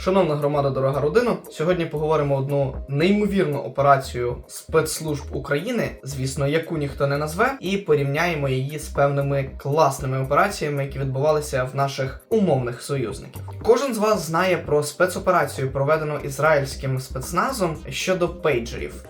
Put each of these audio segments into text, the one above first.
Шановна громада, дорога родина, сьогодні поговоримо одну неймовірну операцію спецслужб України, звісно, яку ніхто не назве, і порівняємо її з певними класними операціями, які відбувалися в наших умовних союзників. Кожен з вас знає про спецоперацію, проведену ізраїльським спецназом щодо пейджерів.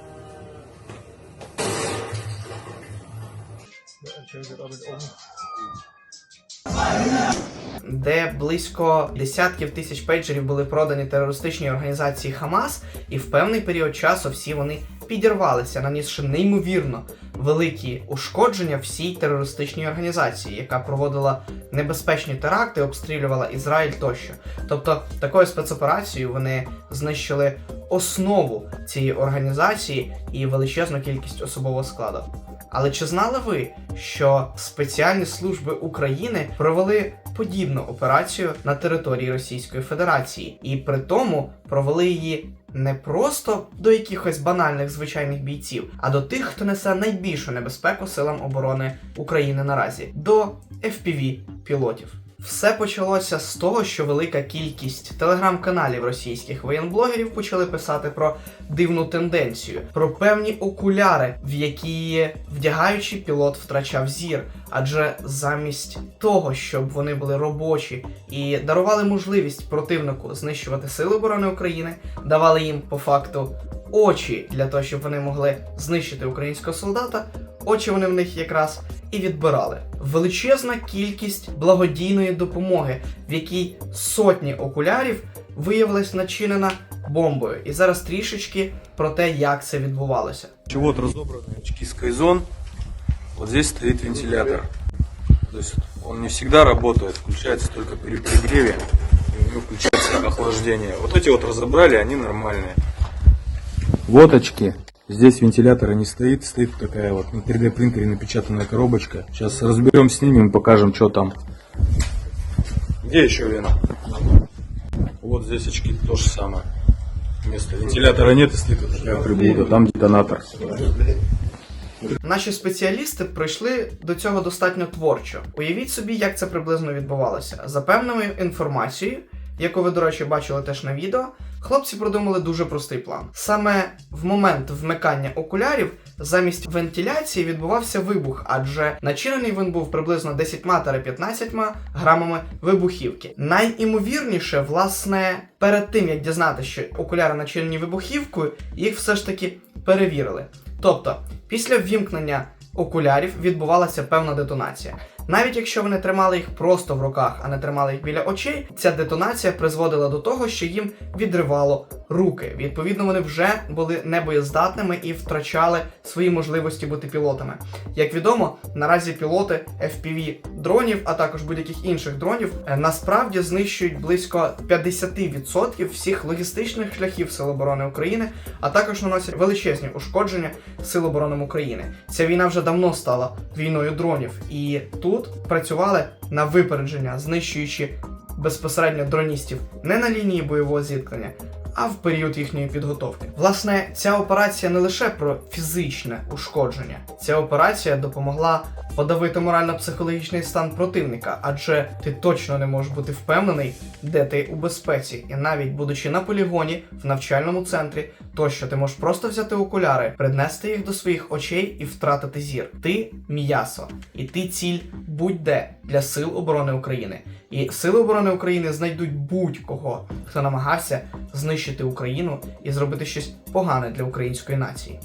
Де близько десятків тисяч пейджерів були продані терористичній організації Хамас, і в певний період часу всі вони підірвалися, нанісши неймовірно великі ушкодження всій терористичній організації, яка проводила небезпечні теракти, обстрілювала Ізраїль тощо. Тобто, такою спецоперацією вони знищили основу цієї організації і величезну кількість особового складу. Але чи знали ви, що спеціальні служби України провели подібну операцію на території Російської Федерації, і при тому провели її не просто до якихось банальних звичайних бійців, а до тих, хто несе найбільшу небезпеку силам оборони України наразі до fpv пілотів все почалося з того, що велика кількість телеграм-каналів російських воєнблогерів почали писати про дивну тенденцію, про певні окуляри, в які вдягаючи пілот втрачав зір. Адже замість того, щоб вони були робочі і дарували можливість противнику знищувати сили оборони України, давали їм по факту очі для того, щоб вони могли знищити українського солдата. Очі вони в них якраз і відбирали. Величезна кількість благодійної допомоги, в якій сотні окулярів виявилась начинена бомбою. І зараз трішечки про те, як це відбувалося. Вот разобранные очки Skyzone. Вот здесь стоит вентилятор. То есть он не всегда работает, включается только при перегреве. И у него включается охлаждение. Вот эти вот разобрали, они нормальные. Вот очки. Здесь вентилятора не стоит, стоит такая вот на 3D принтере напечатанная коробочка. Сейчас разберем, снимем, покажем, что там. Где еще Лена? Вот здесь очки то же самое. Вместо вентилятора нет и стоит вот такая приблуда. Там детонатор. Наші спеціалісти прийшли до цього достатньо творчо. Уявіть собі, як це приблизно відбувалося. За певною інформацією, яку ви, до речі, бачили теж на відео, хлопці продумали дуже простий план. Саме в момент вмикання окулярів замість вентиляції відбувався вибух, адже начинений він був приблизно 10-15 грамами вибухівки. Найімовірніше, власне, перед тим як дізнатися, що окуляри начинені вибухівкою, їх все ж таки перевірили. Тобто, після ввімкнення окулярів відбувалася певна детонація. Навіть якщо вони тримали їх просто в руках, а не тримали їх біля очей, ця детонація призводила до того, що їм відривало руки. Відповідно, вони вже були небоєздатними і втрачали свої можливості бути пілотами. Як відомо, наразі пілоти FPV дронів, а також будь-яких інших дронів, е, насправді знищують близько 50% всіх логістичних шляхів Сил оборони України, а також наносять величезні ушкодження Сил оборони України. Ця війна вже давно стала війною дронів, і тут працювали на випередження, знищуючи безпосередньо дроністів не на лінії бойового зіткнення, а в період їхньої підготовки. Власне, ця операція не лише про фізичне ушкодження, ця операція допомогла подавити морально-психологічний стан противника, адже ти точно не можеш бути впевнений, де ти у безпеці, і навіть будучи на полігоні в навчальному центрі, тощо ти можеш просто взяти окуляри, принести їх до своїх очей і втратити зір. Ти м'ясо, і ти ціль будь-де для сил оборони України. І сили оборони України знайдуть будь-кого, хто намагався знищити Україну і зробити щось погане для української нації.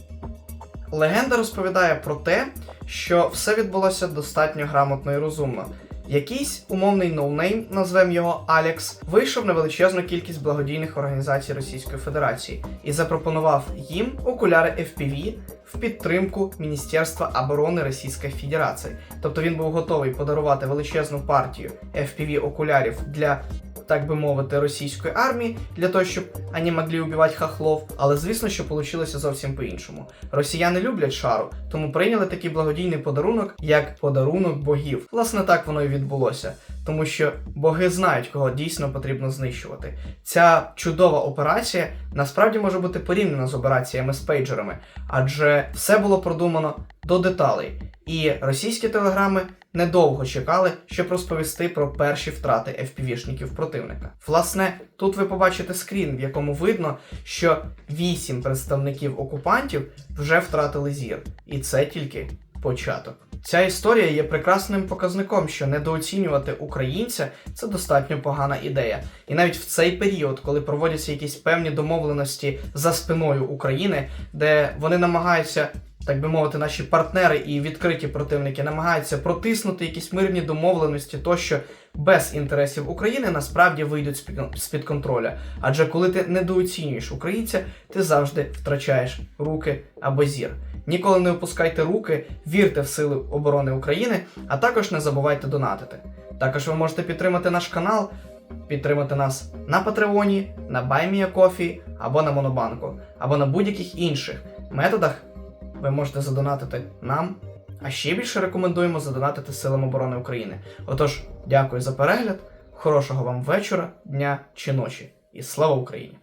Легенда розповідає про те, що все відбулося достатньо грамотно і розумно. Якийсь умовний ноунейм, назвемо його Алекс, вийшов на величезну кількість благодійних організацій Російської Федерації і запропонував їм окуляри FPV в підтримку Міністерства оборони Російської Федерації. Тобто він був готовий подарувати величезну партію FPV окулярів для. Так би мовити, російської армії для того, щоб вони могли убивати хахлов. Але звісно, що вийшло зовсім по-іншому. Росіяни люблять шару, тому прийняли такий благодійний подарунок, як подарунок богів. Власне, так воно і відбулося, тому що боги знають, кого дійсно потрібно знищувати. Ця чудова операція насправді може бути порівняна з операціями з пейджерами, адже все було продумано до деталей. І російські телеграми недовго чекали, щоб розповісти про перші втрати FPV-шників противника. Власне, тут ви побачите скрін, в якому видно, що 8 представників окупантів вже втратили зір, і це тільки початок. Ця історія є прекрасним показником, що недооцінювати українця це достатньо погана ідея. І навіть в цей період, коли проводяться якісь певні домовленості за спиною України, де вони намагаються. Так би мовити, наші партнери і відкриті противники намагаються протиснути якісь мирні домовленості, тощо без інтересів України насправді вийдуть з-під з-під контроля. Адже коли ти недооцінюєш українця, ти завжди втрачаєш руки або зір. Ніколи не опускайте руки, вірте в сили оборони України, а також не забувайте донатити. Також ви можете підтримати наш канал, підтримати нас на Патреоні, на BuyMeACoffee або на Монобанку, або на будь-яких інших методах. Ви можете задонатити нам, а ще більше рекомендуємо задонатити Силам оборони України. Отож, дякую за перегляд, хорошого вам вечора, дня чи ночі, і слава Україні!